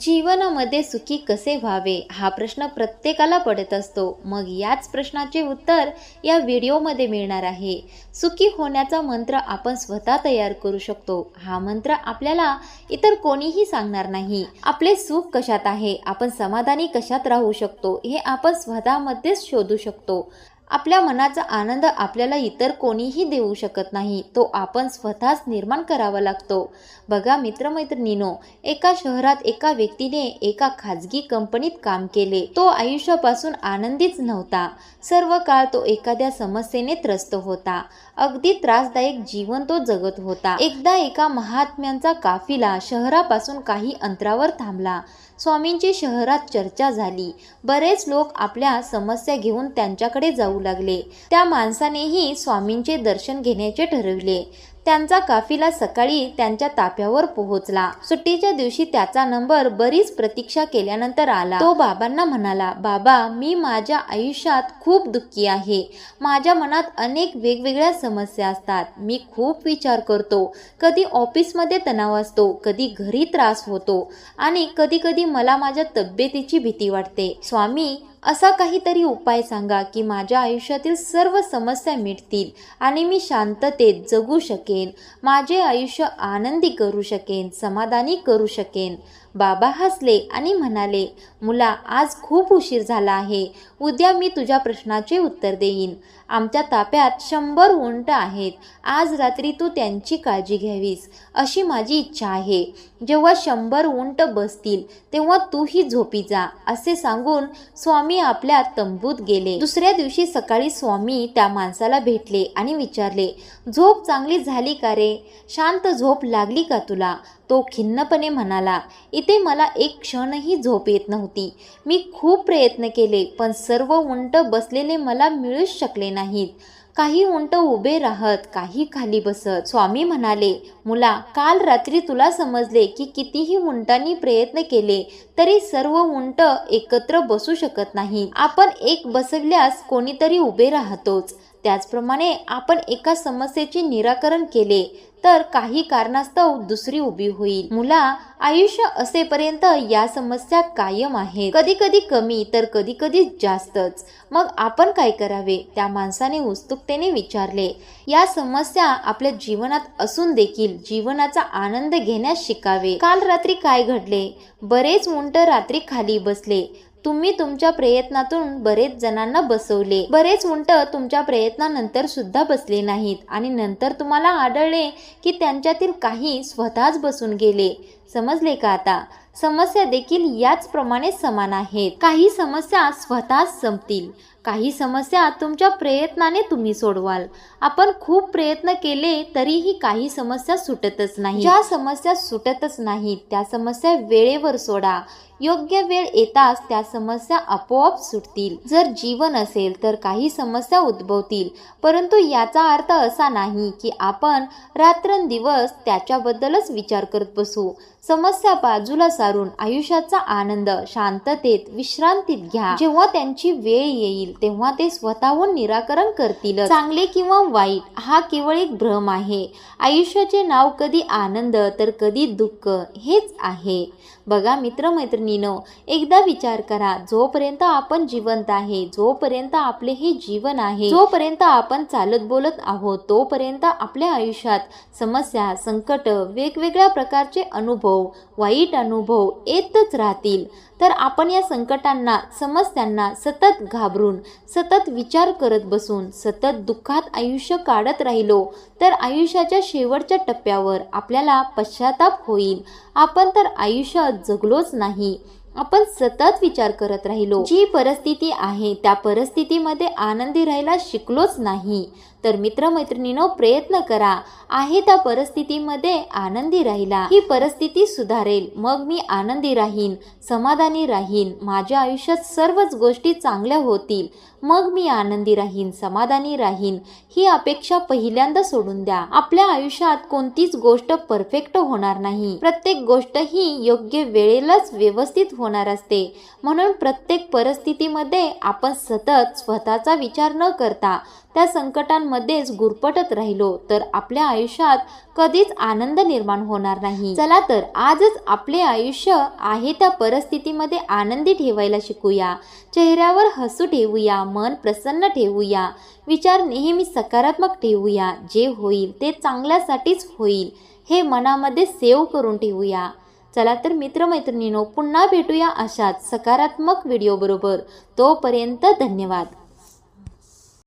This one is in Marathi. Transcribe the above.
जीवनामध्ये सुखी कसे व्हावे? हा प्रश्न प्रत्येकाला पडत असतो. मग याच प्रश्नाचे उत्तर या व्हिडिओमध्ये मिळणार आहे. सुखी होण्याचा मंत्र आपण स्वतः तयार करू शकतो. हा मंत्र आपल्याला इतर कोणीही सांगणार नाही. आपले सुख कशात आहे? आपण समाधानी कशात राहू शकतो? हे आपण स्वतःमध्येच शोधू शकतो. आपल्या मनाचा आनंद आपल्याला इतर कोणीही देऊ शकत नाही. तो आपण स्वतःच निर्माण करावा लागतो. बघा मित्रमैत्रिणीनो एका शहरात एका व्यक्तीने एका खाजगी कंपनीत काम केले. तो आयुष्यापासून आनंदीच नव्हता. सर्व काळ तो एखाद्या समस्येने त्रस्त होता. अगदी त्रासदायक जीवन तो जगत होता. एकदा एका महात्म्यांचा काफिला शहरापासून काही अंतरावर थांबला. स्वामींची शहरात चर्चा झाली. बरेच लोक आपल्या समस्या घेऊन त्यांच्याकडे जाऊ लागले. त्या माणसानेही स्वामींचे दर्शन घेण्याचे ठरविले. त्यांचा काफिला सकाळी त्यांच्या ताफ्यावर पोहोचला. सुट्टीच्या दिवशी त्याचा नंबर बरीच प्रतीक्षा केल्यानंतर आला. तो बाबांना म्हणाला बाबा मी माझ्या आयुष्यात खूप दुःखी आहे. माझ्या मनात अनेक वेगवेगळ्या समस्या असतात. मी खूप विचार करतो. कधी ऑफिसमध्ये तणाव असतो कधी घरी त्रास होतो आणि कधी कधी मला माझ्या तब्येतीची भीती वाटते. स्वामी असा काहीतरी उपाय सांगा की माझ्या आयुष्यातील सर्व समस्या मिटतील आणि मी शांततेत जगू शकेन. माझे आयुष्य आनंदी करू शकेन समाधानी करू शकेन. बाबा हसले आणि म्हणाले मुला आज खूप उशीर झाला आहे. उद्या मी तुझ्या प्रश्नाचे उत्तर देईन. आमच्या ताप्यात शंभर उंट आहेत. आज रात्री तू त्यांची काळजी घ्यावीस. अशी माझी इच्छा आहे. जेव्हा शंभर उंट बसतील तेव्हा तूही झोपी जा असे सांगून स्वामी आपल्या तंबूत गेले. दुसऱ्या दिवशी सकाळी स्वामी त्या माणसाला भेटले आणि विचारले झोप चांगली झाली का रे? शांत झोप लागली का तुला? तो खिन्नपणे म्हणाला इथे मला एक क्षणही झोप येत नव्हती. मी खूप प्रयत्न केले पण सर्व उंट बसलेले मला मिळूच शकले नाहीत. काही उंट उभे राहत काही खाली बसत. स्वामी म्हणाले मुला काल रात्री तुला समजले की कितीही उंटांनी प्रयत्न केले तरी सर्व उंट एकत्र बसू शकत नाही आपण एक बसवल्यास कोणीतरी उभे राहतोच. त्याचप्रमाणे आपण एका समस्येचे निराकरण केले. तर काही कारणास्तव दुसरी उभी होईल. मुला आयुष्य असेपर्यंत या समस्या कायम आहेत. कधी कधी कमी तर कधी कधी जास्तच. मग आपण काय करावे? त्या माणसाने उत्सुकतेने विचारले. या समस्या आपल्या जीवनात असून देखील जीवनाचा आनंद घेण्यास शिकावे. काल रात्री काय घडले? बरेच उंट रात्री खाली बसले. तुम्ही तुमच्या प्रयत्नातून बरेच जणांना बसवले. बरेच उंट तुमच्या प्रयत्नानंतर सुद्धा बसले नाहीत आणि नंतर तुम्हाला आढळले की त्यांच्यातील काही स्वतःच बसून गेले. समजले का आता? समस्या देखील याचप्रमाणे समान आहेत. काही समस्या स्वतःच संपतील. काही समस्या तुमच्या प्रयत्नाने तुम्ही सोडवाल. आपण खूप प्रयत्न केले तरीही काही समस्या सुटतच नाही ज्या समस्या सुटतच नाहीत त्या समस्या वेळेवर सोडा. योग्य वेळ येताच त्या समस्या आपोआप सुटतील. जर जीवन असेल तर काही समस्या उद्भवतील. परंतु याचा अर्थ असा नाही की आपण रात्रंदिवस त्याच्याबद्दलच विचार करत बसू. समस्या बाजूला पसारून आयुष्याचा आनंद शांततेत विश्रांतीत घ्या. जेव्हा त्यांची वेळ येईल तेव्हा ते स्वतःहून निराकरण करतील चांगले किंवा वाईट हा केवळ एक भ्रम आहे. आयुष्याचे नाव कधी आनंद तर कधी दुःख हेच आहे. बघा मित्रमैत्रिणीनो एकदा विचार करा जोपर्यंत आपण जिवंत आहे जोपर्यंत आपले हे जीवन आहे जोपर्यंत आपण चालत बोलत आहोत तोपर्यंत आपल्या आयुष्यात समस्या संकट वेगवेगळ्या प्रकारचे अनुभव वाईट अनुभव येतच राहतील. तर आपण या संकटांना समस्यांना सतत घाबरून सतत विचार करत बसून सतत दुःखात आयुष्य काढत राहिलो तर आयुष्याच्या शेवटच्या टप्प्यावर आपल्याला पश्चाताप होईल. आपण तर आयुष्य जगलोच नाही. आपण सतत विचार करत राहिलो. जी परिस्थिती आहे त्या परिस्थितीमध्ये आनंदी राहायला शिकलोच नाही. तर मित्रमैत्रिणीनो प्रयत्न करा. आहे त्या परिस्थितीमध्ये आनंदी राहिला. ही परिस्थिती सुधारेल. मग मी आनंदी राहीन समाधानी राहीन. माझ्या आयुष्यात सर्वच गोष्टी चांगल्या होतील. मग मी आनंदी राहीन समाधानी राहीन. ही अपेक्षा पहिल्यांदा सोडून द्या. आपल्या आयुष्यात कोणतीच गोष्ट परफेक्ट होणार नाही. प्रत्येक गोष्ट ही योग्य वेळेलाच व्यवस्थित होणार असते. म्हणून प्रत्येक परिस्थितीमध्ये आपण सतत स्वतःचा विचार न करता त्या संकटांमध्येच गुरपटत राहिलो तर आपल्या आयुष्यात कधीच आनंद निर्माण होणार नाही. चला तर आजच आपले आयुष्य आहे त्या परिस्थितीमध्ये आनंदी ठेवायला शिकूया. चेहऱ्यावर हसू ठेवूया मन प्रसन्न ठेवूया. विचार नेहमी सकारात्मक ठेवूया. जे होईल ते चांगल्यासाठीच होईल. हे मनामध्ये सेव करून ठेवूया. चला तर मित्रमैत्रिणींनो पुन्हा भेटूया अशाच सकारात्मक व्हिडिओबरोबर तोपर्यंत धन्यवाद.